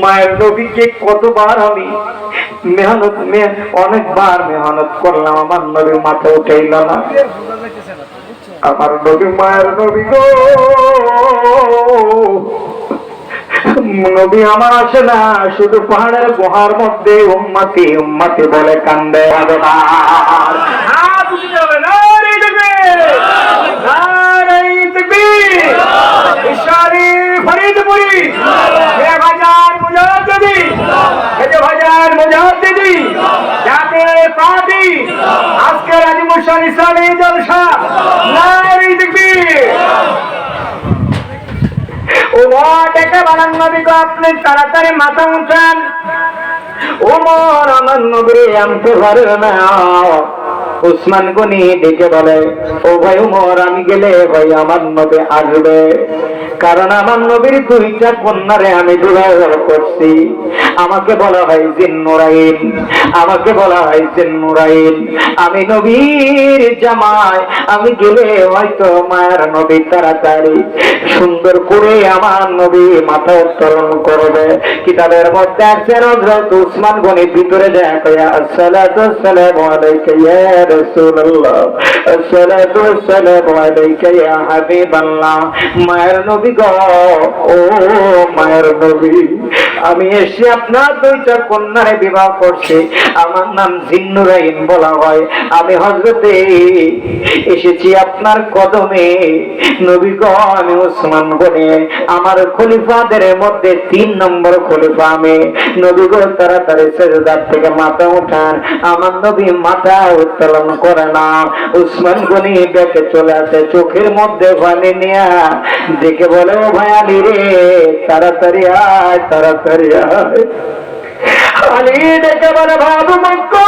মায়ের নবীকে কতবার আমি মেহনত অনেকবার মেহনত করলাম, আমার নবী মাথা উঠাইল না। আমার নবী, মায়ের নবী গো। নবী আমার আসে না, শুধু পাহাড়ের গুহার মধ্যে উম্মাতি উম্মাতি বলে কান্দে। আদবার। ইসলামী জলসা নারী দেখবি। ওমর ডেকে বলেন নবী আপনি তাড়াতাড়ি মাথা উঠান ওমর আমার নগরে আনতে পারে না। উসমান গনি ডেকে বলে, ও ভাই উমর, আমি গেলে ভাই আমার নবী আসবে। কারণ আমার নবীর দুইটা কন্যারে আমি বিবাহ করছি। আমাকে বলা হয় জিন্নুরাইন আমাকে বলা হয় জিন্নুরাইন আমি নবীর জামাই, আমি গেলে হয়তো মায়ের নবী তাড়াতাড়ি সুন্দর করে আমার নবী মাথা উত্তোলন করবে। কিতাবের মধ্যে আছেন হযরত উসমান গনি ভিতরে দেখা আসসালাতু আসসালামু আলাইকা ইয়া রাসূলুল্লাহ, আসসালাতু আসসালামু আলাইকা ইয়া হাবিবাল্লাহ। মায়ের নবী গো, ও মায়ের নবী, আমি এসে আপনার দুইটা কন্যারে বিবাহ করছি। আমার নাম জিন্নুরাইন বলা হয়। আমি হজরতে এসেছি আপনার কদমে। নবী গো, আমি ওসমান গনে। আমার খলিফাদের মধ্যে তিন নম্বর খলিফা আমি। নবী গো, তাড়াতাড়ি সেজদার থেকে মাথা উঠান। আমার নবী মাথা উত্তোলন করে না। উসমান গনি ডেকে চলে আসে চোখের মধ্যে পানি নিয়ে দেখে বলে ও ভাই আলী রে তাড়াতাড়ি আয় তাড়াতাড়ি আয়। আলী ডেকে বলে বাবু মক্কা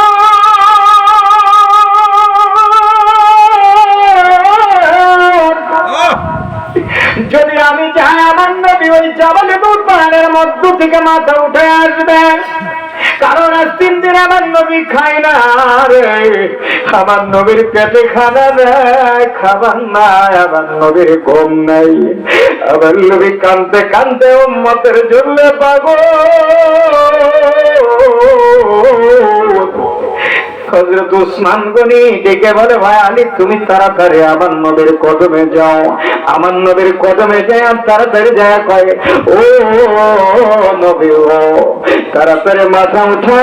যদি আমি চাই আমার নবী ওই জাবালে দূর পাহাড়ের মধ্য থেকে মাথা উঠে আসবে। কারণ আজ তিন দিন আমার নবী খায় না রে। আমার নবীর পেটে খানা নাই, খাবার নাই, আমার নবীর ঘুম নাই। আমার নবী কানতে কানতে মতের জন্য পাগল। হজরত উসমান গনি ডেকে বলে, ভাই আলী, তুমি তাড়াতাড়ি আমার নবীর কদমে যাও। আমার নবীর কদমে যায় আর তাড়াতাড়ি যায় কয়, ও নবী ও, তাড়াতাড়ি মাথা উঠা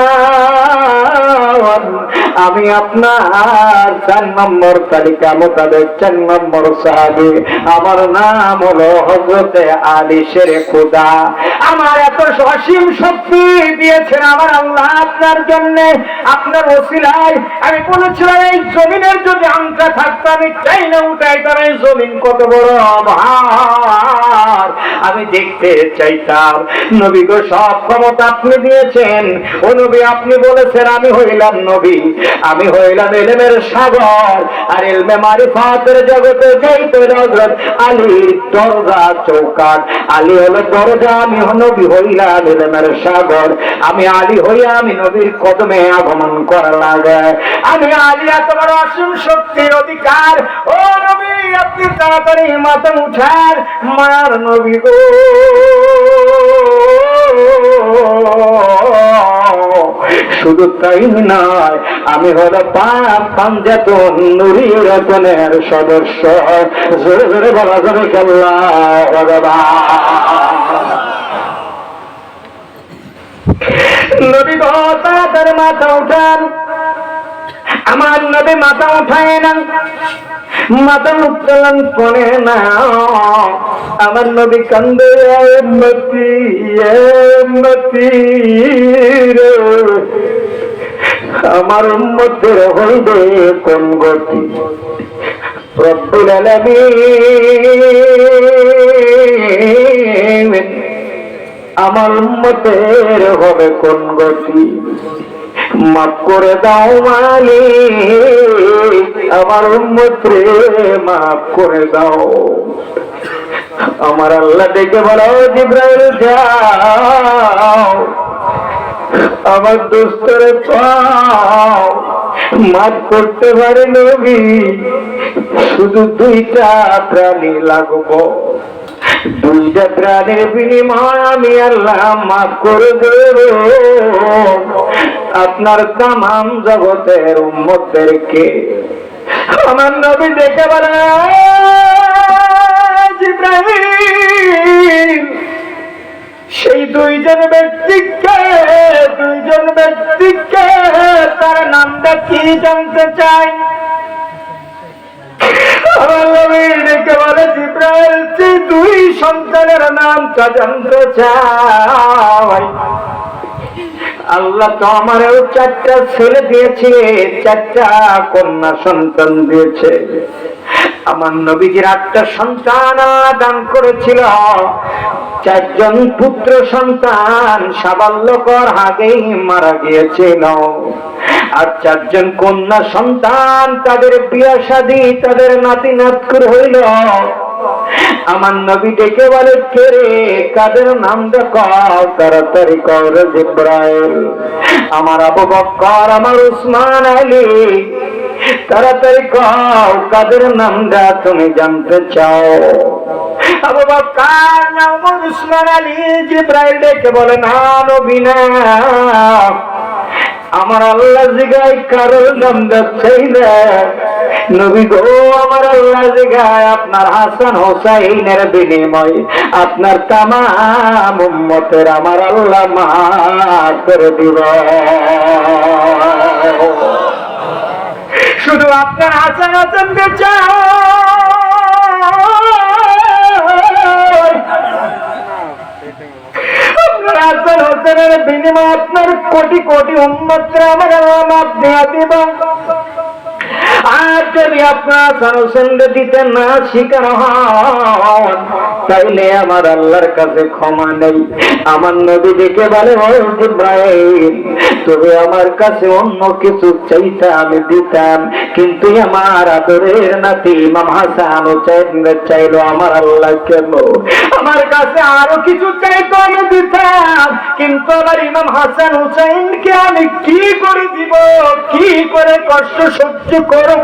আমি আপনার চার নম্বর তালিকা মোতাবেক চার নম্বর সাহাবি। আমার নাম হলো হজরতে আলী শেরে খুদা। আমার এত অসীম শক্তি দিয়েছেন আমার আল্লাহ আপনার জন্য, আপনার ওসিলায়। আমি বলেছিলাম, এই জমিনের যদি আংটা থাকতো, আমি চাই না উঠাইতাম এই জমিন কত বড় ভার আমি দেখতে চাইতাম, নবী গো, সব ক্ষমতা আপনি দিয়েছেন। ও নবী, আপনি বলেছেন, আমি হইলাম নবী। আমি হইলাম এলেমের সাগর, আর এলমে মারিফাতের জগতে যাইতে হজরত আলীর দরজা চৌকাট আলী হলো দরজা, আমি নবী হইলাম এলেমের সাগর। আমি আলী হইয়া আমি নবীর কদমে আগমন করা লাগে। আমি আলী, এত বড় অসীম শক্তির অধিকার। ও নবী, আপনি তাড়াতাড়ি মাথা উঠার মার নবী গো। শুধু তাই নয়, আমি হলো পাপ পাঞ্জাত নুরি রতনের সদস্য। জোরে জোরে বলা যাবে কেল্লা নবী তাড়াতাড়ি মাথা উঠান। আমার নবী মাথা উঠায় না। মাথা উত্তোলন করে না আমার নবী কান্দে মতি মতি আমার উম্মতের হইবে কোন গতি? রব্বুল আমার উম্মতের হবে কোন গতি? মাফ করে দাও মালিক, আমার উম্মতরে মাফ করে দাও। আমার আল্লাহ ডেকে বলো জিব্রাইল, যাও। আমার দোস্তরে পাও। মাফ করতে পারে নবী, শুধু দুইটা প্রাণী লাগবো। আপনার তামাম জগতের উম্মতদেরকে আমার নবী দেখে বলে সেই দুইজন ব্যক্তিকে দুইজন ব্যক্তিকে তার নামটা কি জানতে চাই? আমার নবী বলে দুই সন্তানের নামটা জানতে চাই আল্লাহ তো আমারও চারটা ছেলে দিয়েছে, চারটা কন্যা সন্তান দিয়েছে। আমার নবীজির আটটা সন্তান দান করেছিল। চারজন পুত্র সন্তান সাবাল্যকর আগেই মারা গিয়েছিল। আর চারজন কন্যা সন্তান, তাদের বিয়া শাদী তাদের নাতি নাতকুর হইল। আমার নবী ডেকে বলে কে রে কাদের নাম দেখাও? তাড়াতাড়ি কর জিব্রাইল। আমার আবু বক্কর, আমার উসমান আলী, তাড়াতাড়ি কও কাদের নামটা তুমি জানতে চাও? আবু বক্কর না উমর উসমান আলী জিব্রাইল ডেকে বলে, না, নবী না। আমার আল্লাহ জিগায় কারোর নাম যাচ্ছেই না। নবী গো, আমার আল্লাহ জিগায় আপনার হাসান হোসাইনের বিনিময় আপনার তামাম উম্মতের আমার আল্লাহ মাফ করে দিব। শুধু আপনার হাসান হাসানকে চাই। হাসান হোসেনের বিনিময় আপনার কোটি কোটি উন্মতরা আমার আল্লাহ মাপ দেয়া দিব আর যদি আপনার হাসান দিতে না শিকার তাইলে আমার আল্লাহর কাছে ক্ষমা নেই। আমার নবী দেখে বলে তবে আমার কাছে অন্য কিছু চাইতে আমি দিতাম। কিন্তু আমার আদরের নাতি ইমাম হোসেন চাইলো আমার আল্লাহ কেন? আমার কাছে আরও কিছু চাইতো আমি দিতাম। কিন্তু আমার ইমাম হাসান হুসাইনকে আমি কি করে দিব? কি করে কষ্ট সহ্য করব?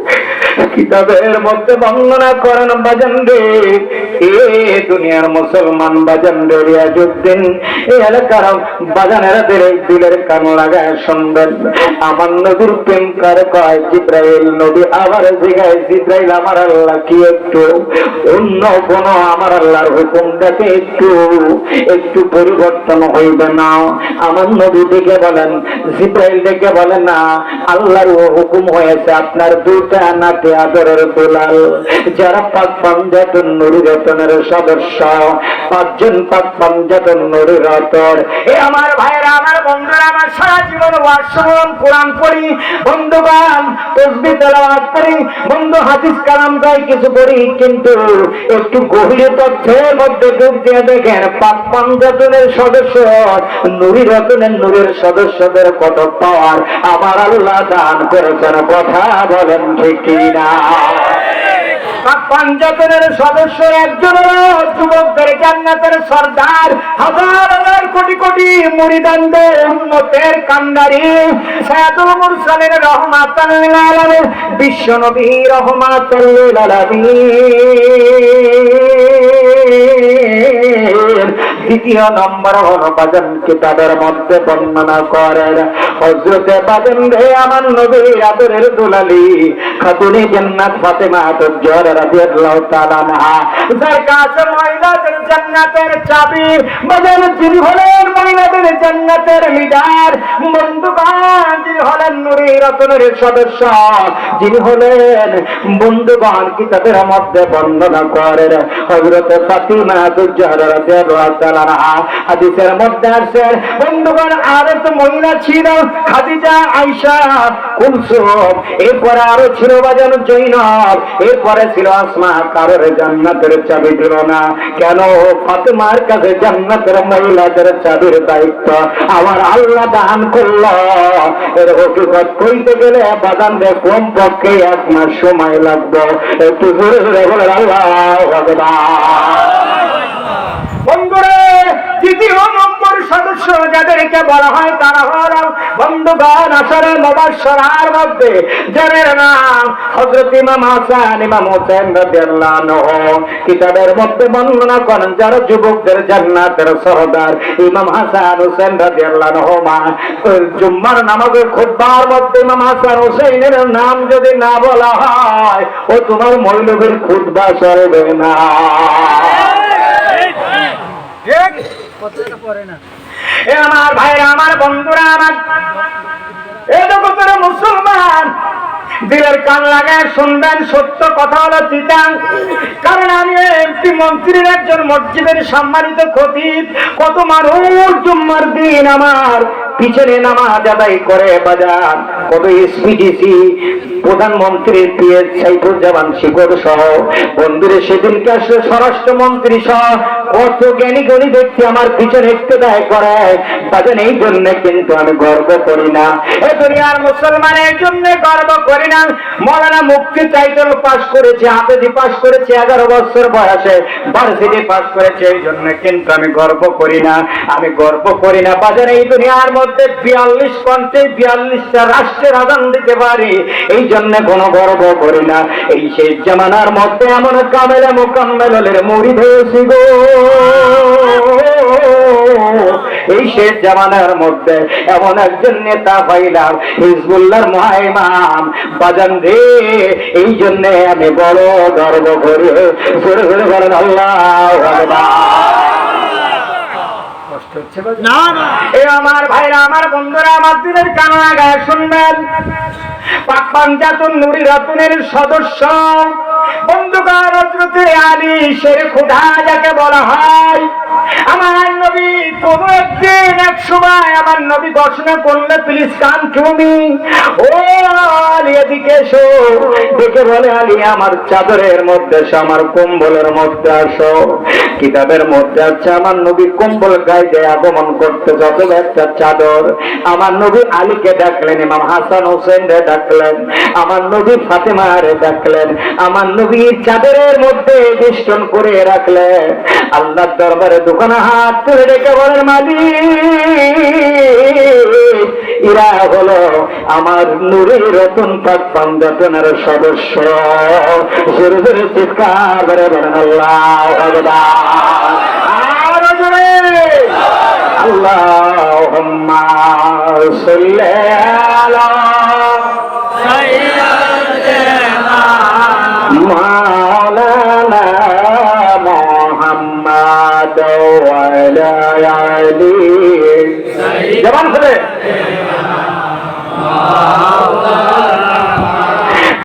কিতাবের মধ্যে বর্ণনা করেন বাজান রে। এ দুনিয়ার মুসলমান বাজান রে রিয়াজুদ্দিন এই এলাকার বাজানেরা দিলে দিলের কান লাগায় শুনবেন। আমার নদীর প্রেম কার কয়? জিব্রাইল নদী আবার জিগায়, জিব্রাইল আমার আল্লাহ কি একটু? অন্য কোন আমার আল্লাহর হুকুমটাকে একটু। একটু পরিবর্তন হইবে না। আমার নবী ডেকে বলেন, জিব্রাইল ডেকে বলেন, না, আল্লাহর হুকুম হয়েছে আপনার দুইটা নাতে আদরের দুলাল, যারা পাক পাঞ্জাতন নুরি রতনের সদস্য, পাঁচজন পাক পাঞ্জাতন নুরি রতন এ আমার ভাইরা আমার সারা জীবন কোরআন পড়ি তসবি তেলাওয়াত করি, বন্ধু হাদিস কালাম গাই কিছু করি, কিন্তু একটু গভীর তথ্যের মধ্যে ডুব দিয়ে দেখেন, পাক পাঞ্জাতনের সদস্য, নুরি রতনের নুরের সদস্যদের কত পাওয়ার, আমার আল্লাহ দান করেছেন, কথা বলেন ঠিক কিনা? পঞ্চায়েতের সদস্য একজন যুবকদের জান্নাতের সর্দার। হাজার হাজার কোটি কোটি মুড়িদানদের উন্নতের কান্দারি সায়াদুল মুরসালের রহমাতাল্লিল আলামিন, বিশ্ব নবী আলামিন। দ্বিতীয় নম্বর কিতাবের মধ্যে বর্ণনা করেন। হজরতে বাজন রে আমার নবীর আদরের দুলালি জান্নাত ফাতেমা রাদিয়াল্লাহু তাআলা আনহা। যার কাছে মহিলাদের জান্নাতের চাবি যিনি হলেন মহিলাদের জান্নাতের লিডার, বন্ধুগণ যিনি হলেন নুরি রতনের সদস্য, যিনি হলেন বন্ধুগণ কিতাবের মধ্যে বর্ণনা করেন। হজরতে ফাতিমা তুজ্জর রাদিয়াল্লাহু তাআলা হাদিসের মধ্যে আছে বন্ধুগণ আরও তো মহিলা ছিল, খাদিজা আয়েশা কুলসুম। এরপরে আরও ছিল বাজানো জৈনব। এরপরে ছিল আসমা, কারোর জান্নাতের চাবি দিল না। কেন? ফাতেমার কাছে জান্নাতের মহিলাদের চাবির দায়িত্ব। আমার আল্লাহ দান করল। এর হকিকত কইতে গেলে বাদান কম পক্ষে এক মাস সময় লাগবে। একটু জোরে জোরে বলে আল্লাহ বন্ধুরে দ্বিতীয় নম্বর সদস্য যাদেরকে বলা হয় তারা হল বন্ধুগণ আসরে মুবাশশারার মধ্যে, যাদের নাম হযরত ইমাম হাসান, ইমাম হোসেন রাদিয়াল্লাহু কিতাবের মধ্যে বর্ণনা করেন, যারা যুবকদের জান্নাতের সরদার ইমাম হাসান হোসেন রাদিয়াল্লাহু মা। জুম্মার নামাজের খুতবার মধ্যে ইমাম হাসান হোসেনের নাম যদি না বলা হয়, ও তোমার মৌলবীর খুতবা সরবে না। এ আমার ভাইরা আমার বন্ধুরা, আমার জগতের মুসলমান, দিলের কান লাগায় শুনবেন, সত্য কথা হলো কারণ আমি একটি মন্ত্রীর একজন মসজিদের সম্মানিত খতিব। কত মানুষ জুম্মার দিন আমার পিছনে নামাজ আদায় করে বাজার কত এসপিডিসি প্রধানমন্ত্রীর পিএস সাইফুজ্জামান শিকর সহ। বন্ধুরে, সেদিনকে আসলে স্বরাষ্ট্রমন্ত্রী সহ কত জ্ঞানী আমার পিছনে করে। বাজান এই জন্য কিন্তু আমি গর্ব করি না। এ দুনিয়ার জন্য গর্ব করি না। মৌলানা মুক্তি টাইটেল পাস করেছে পাস করেছে, এগারো বছর বয়সে। ভার্সিটি পাস করেছে, এই জন্য কিন্তু আমি গর্ব করি না। আমি গর্ব করি না। এই দুনিয়ার মধ্যে বিয়াল্লিশ কণ্ঠে বিয়াল্লিশটা রাষ্ট্রের আদান দিতে পারি। এই জন্য কোনো গর্ব করি না। এই শেষ জামানার মধ্যে এমন কামেলে মোকাম্মেলের এই শেষ জামানার মধ্যে এমন একজন নেতা পাইলাম হিজবুল্লাহর মহাইমাম। বাজান রে এই জন্য আমি বড় গর্ব করি। জোরে জোরে বলেন আল্লাহ আমার ভাইরা আমার বন্ধুরা আমার দিনের কানা গায়ে শুনবেন। পাক পাঞ্জাতুন নুরি রতনের সদস্য। বন্ধুকার আলী শের খুদা যাকে বলা হয়। আমার নবী কিতাবের মধ্যে আছে, আমার নবী কম্বল গায়ে দিয়ে আগমন করতে যত একটা চাদর। আমার নবী আলীকে ডাকলেন, ইমাম হাসান হোসেন রে ডাকলেন, আমার নবী ফাতেমা রে ডাকলেন, আমার নবী চাদরের মধ্যে বেষ্টন করে রাখলেন। আল্লাহ দরবারে দোকানে হাত তুলে ডেকে বলেন মালিক এরা হলো আমার নুরের রতন পাক পাঞ্জাতনের সদস্য। জোরে জোরে চিৎকার আল্লাহ আরও